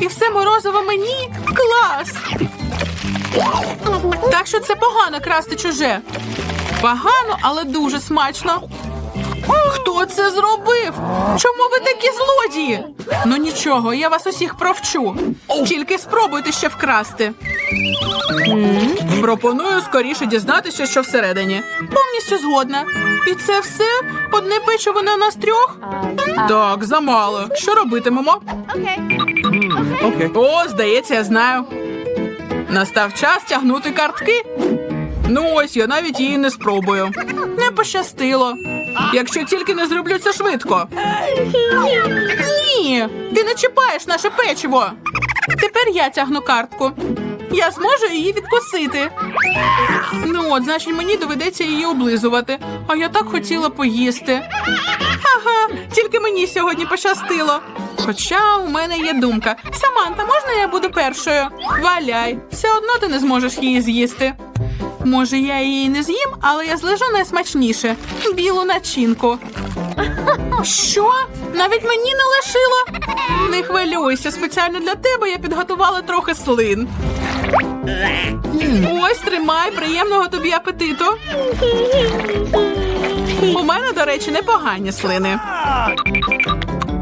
І все морозиво мені. Клас. Так що це погано красти чуже. Погано, але дуже смачно. Хто це зробив? Чому ви такі злодії? Ну нічого, я вас усіх провчу. Тільки спробуйте ще вкрасти. Пропоную скоріше дізнатися, що всередині. Повністю згодна. І це все? Одне печиво на нас трьох? Так, замало. Що робитимемо? Okay. О, здається, я знаю. Настав час тягнути картки. Ну ось я навіть її не спробую. Не пощастило. Якщо тільки не зроблю це швидко. Ні, ти не чіпаєш наше печиво. Тепер я тягну картку. Я зможу її відкусити. Ну от, значить, мені доведеться її облизувати. А я так хотіла поїсти. Ага, тільки мені сьогодні пощастило. Хоча у мене є думка. Саманта, можна я буду першою? Валяй, все одно ти не зможеш її з'їсти. Може, я її не з'їм, але я злежу найсмачніше білу начинку. Що? Навіть мені не лишило? Не хвилюйся, спеціально для тебе я підготувала трохи слин. Ось тримай, приємного тобі апетиту. У мене, до речі, непогані слини.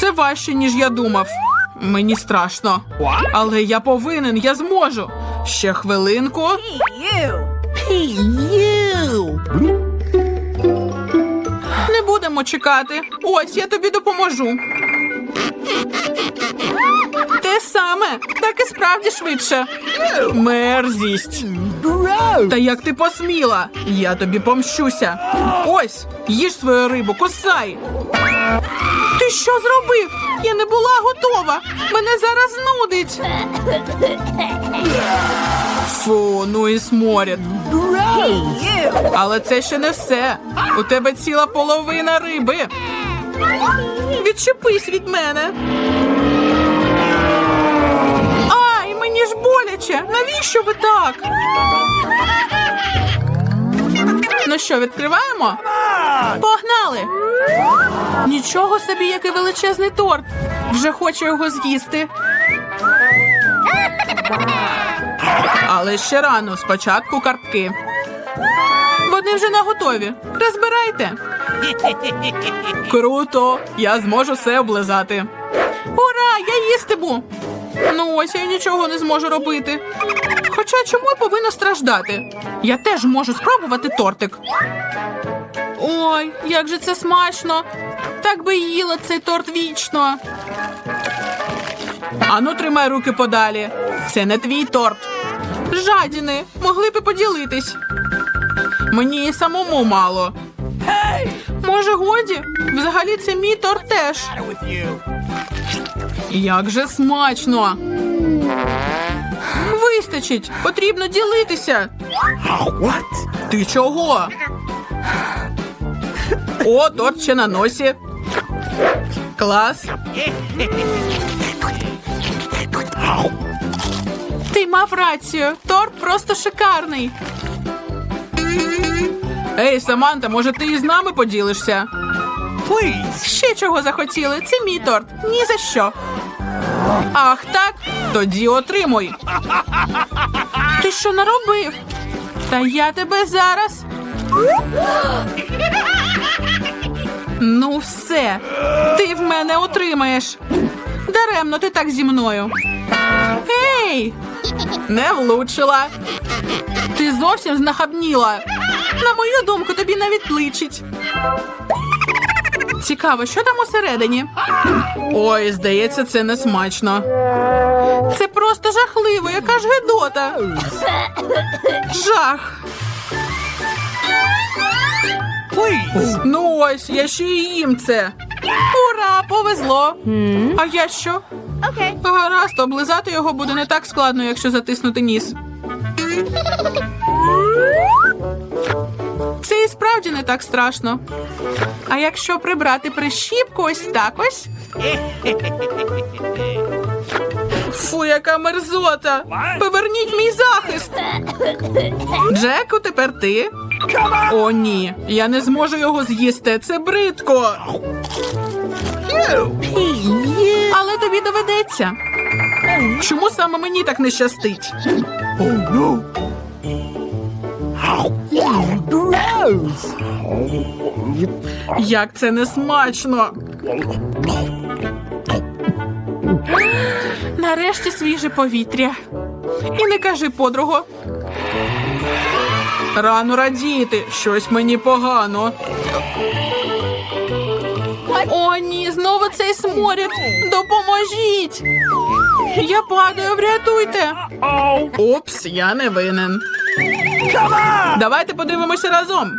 Це важче, ніж я думав. Мені страшно. Але я повинен, я зможу. Ще хвилинку. Не будемо чекати. Ось я тобі допоможу. Те саме, так і справді швидше. Мерзість. Та як ти посміла? Я тобі помщуся. Ось, їж свою рибу, кусай. Ти що зробив? Я не була готова. Мене зараз нудить. Фу, ну і сморід. Але це ще не все. У тебе ціла половина риби. Відчепись від мене. Ж. Навіщо ви так? Ну що, відкриваємо? Погнали! Нічого собі, який величезний торт. Вже хочу його з'їсти. Але ще рано, спочатку картки. Вони вже наготові. Розбирайте. Круто! Я зможу все облизати. Ура! Я їстиму! Ну ось я нічого не зможу робити. Хоча чому я повинна страждати? Я теж можу спробувати тортик. Ой, як же це смачно! Так би їла цей торт вічно. Ану, тримай руки подалі. Це не твій торт. Жадіни, могли б і поділитись. Мені самому мало. Може, годі? Взагалі це мій торт теж. Як же смачно. Вистачить, потрібно ділитися. What? Ти чого? О, торт ще на носі. Клас. Ти мав рацію. Торт просто шикарний. Ей, Саманта, може ти із нами поділишся? Please! Ще чого захотіли? Це мій торт. Ні за що. Ах, так? Тоді отримуй. Ти що наробив? Та я тебе зараз. Ну, все. Ти в мене отримаєш. Даремно ти так зі мною. Ей! Не влучила. Ти зовсім знахабніла. На мою думку, тобі навіть личить. Цікаво, що там усередині? Ой, здається, це не смачно. Це просто жахливо, яка ж гидота. Жах. Please! Ну ось, я ще й їм це. Ура, повезло. А я що? Okay. Гаразд, облизати його буде не так складно, якщо затиснути ніс. Це і справді не так страшно. А якщо прибрати прищіпку ось так ось. Фу, яка мерзота! Поверніть мій захист! Джеку, тепер ти. О, ні, я не зможу його з'їсти. Це бридко. Але тобі доведеться. Чому саме мені так не щастить? Як це не смачно. Нарешті свіже повітря. І не кажи, подруго. Рано радіти, щось мені погано. О, ні, знову цей сморід. Допоможіть. Я падаю, врятуйте. Упс, я не винен. Давайте подивимося разом.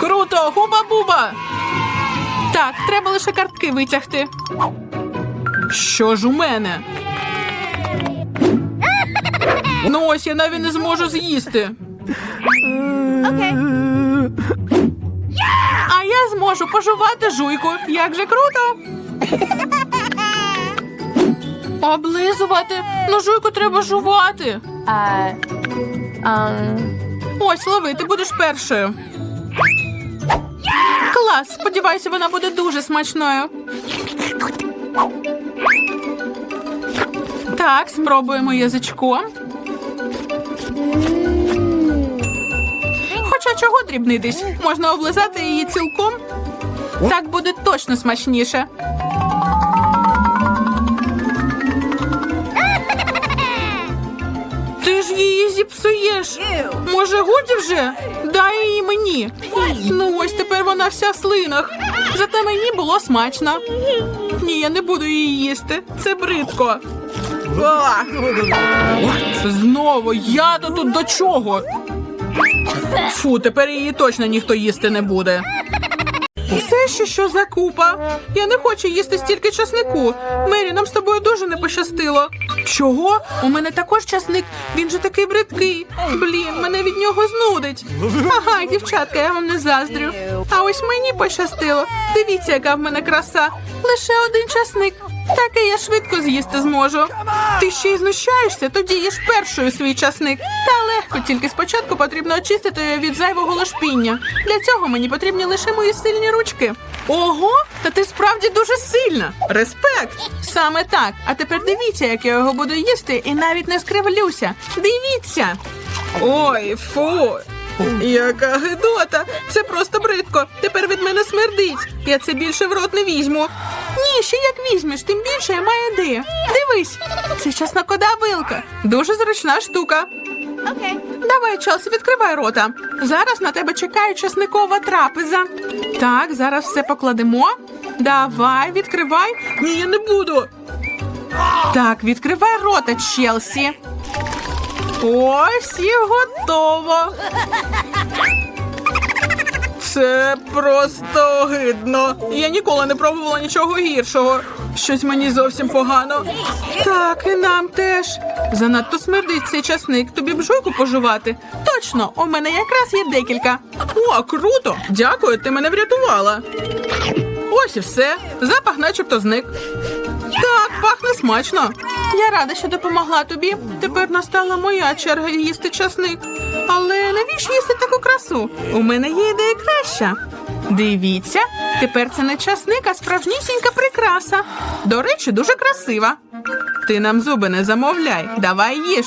Круто, хуба-буба. Так, треба лише картки витягти. Що ж у мене? Ну ось я навіть не зможу з'їсти. А я зможу пожувати жуйку. Як же круто. Облизувати. Ну жуйку треба жувати. Ось, лови, ти будеш першою. Клас, сподіваюся, вона буде дуже смачною. Так, спробуємо язичком. Хоча чого дрібнитись? Можна облизати її цілком. Так буде точно смачніше. Її зіпсуєш. Може, годі вже? Дай її мені. Ну ось тепер вона вся в слинах. Зате мені було смачно. Ні, я не буду її їсти. Це бридко. Знову я то тут до чого? Фу, тепер її точно ніхто їсти не буде. Це ще що за купа? Я не хочу їсти стільки часнику. Мері, нам з тобою дуже не пощастило. Чого? У мене також часник. Він же такий бридкий. Блін, мене від нього знудить. Ага, дівчатка, я вам не заздрю. А ось мені пощастило. Дивіться, яка в мене краса. Лише один часник. Такий я швидко з'їсти зможу. Ти ще й знущаєшся, тоді їж першою свій часник. Та легко, тільки спочатку потрібно очистити від зайвого лошпіння. Для цього мені потрібні лише мої сильні ручки. Ого, та ти справді дуже сильна. Респект! Саме так. А тепер дивіться, як я його буду їсти, і навіть не скривлюся. Дивіться. Ой, фу. Яка гидота! Це просто бридко. Тепер від мене смердить. Я це більше в рот не візьму. Ні, ще як візьмеш, тим більше я маю ідею. Дивись, це чеснокода вилка. Дуже зручна штука. Давай, Челсі, відкривай рота. Зараз на тебе чекає чесникова трапеза. Так, зараз все покладемо. Давай, відкривай. Ні, я не буду. Так, відкривай рота, Челсі. Ось і готово. Це просто огидно. Я ніколи не пробувала нічого гіршого. Щось мені зовсім погано. Так, і нам теж. Занадто смердить цей часник. Тобі б жуйку пожувати. Точно, у мене якраз є декілька. О, круто! Дякую, ти мене врятувала. Ось і все. Запах начебто зник. Так, пахне смачно. Я рада, що допомогла тобі. Тепер настала моя черга їсти часник. Але навіщо їсти таку красу? У мене є ідея краща. Дивіться, тепер це не часник, а справжнісінька прикраса. До речі, дуже красива. Ти нам зуби не замовляй, давай їж.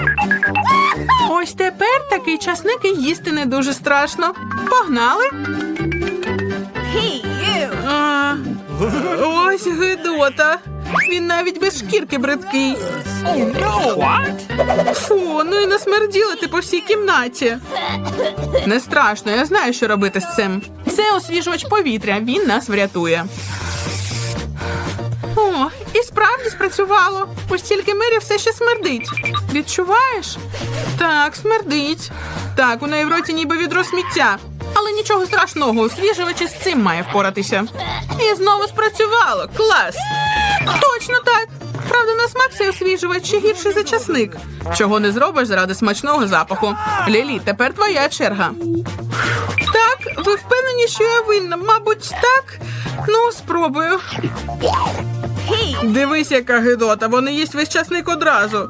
Ось тепер такий часник і їсти не дуже страшно. Погнали. А, ось гидота. Він навіть без шкірки бридкий. Фу, ну і насмерділа ти по всій кімнаті. Не страшно, я знаю, що робити з цим. Це освіжувач повітря, він нас врятує. О, і справді спрацювало. Ось тільки Мері все ще смердить. Відчуваєш? Так, смердить. Так, у неї в роті ніби відро сміття. Але нічого страшного, освіжувач із цим має впоратися. І знову спрацювало. Клас! Точно так. Правда, на смак цей освіжувач ще гірший за часник. Чого не зробиш заради смачного запаху. Лілі, тепер твоя черга. Так, ви впевнені, що я винна? Мабуть, так. Ну, спробую. Дивись, яка гидота, вони їсть весь часник одразу.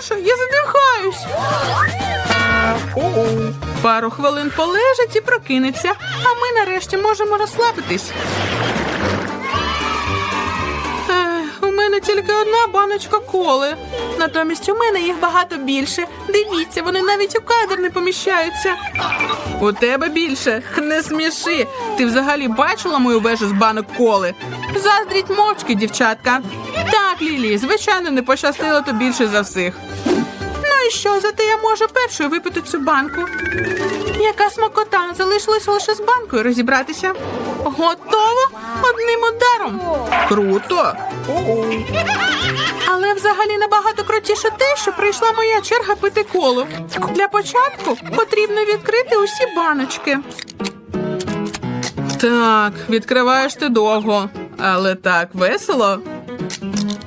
Прошу, я задихаюсь. Пару хвилин полежить і прокинеться, а ми нарешті можемо розслабитись. Ех, у мене тільки одна баночка коли. Натомість у мене їх багато більше. Дивіться, вони навіть у кадр не поміщаються. У тебе більше. Не сміши. Ти взагалі бачила мою вежу з банок коли? Заздріть мовчки, дівчатка. Так, Лілі, звичайно, не пощастило то більше за всіх. Ну і що, зате я можу першою випити цю банку. Яка смакота, залишилося лише з банкою розібратися. Готово одним ударом. Круто. Але взагалі набагато крутіше те, що прийшла моя черга пити колу. Для початку потрібно відкрити усі баночки. Так, відкриваєш ти довго, але так весело.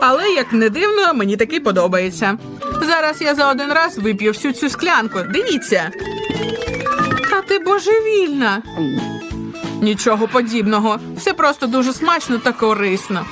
Але як не дивно, мені таки подобається. Зараз я за один раз вип'ю всю цю склянку. Дивіться. Та ти божевільна. Нічого подібного. Все просто дуже смачно та корисно.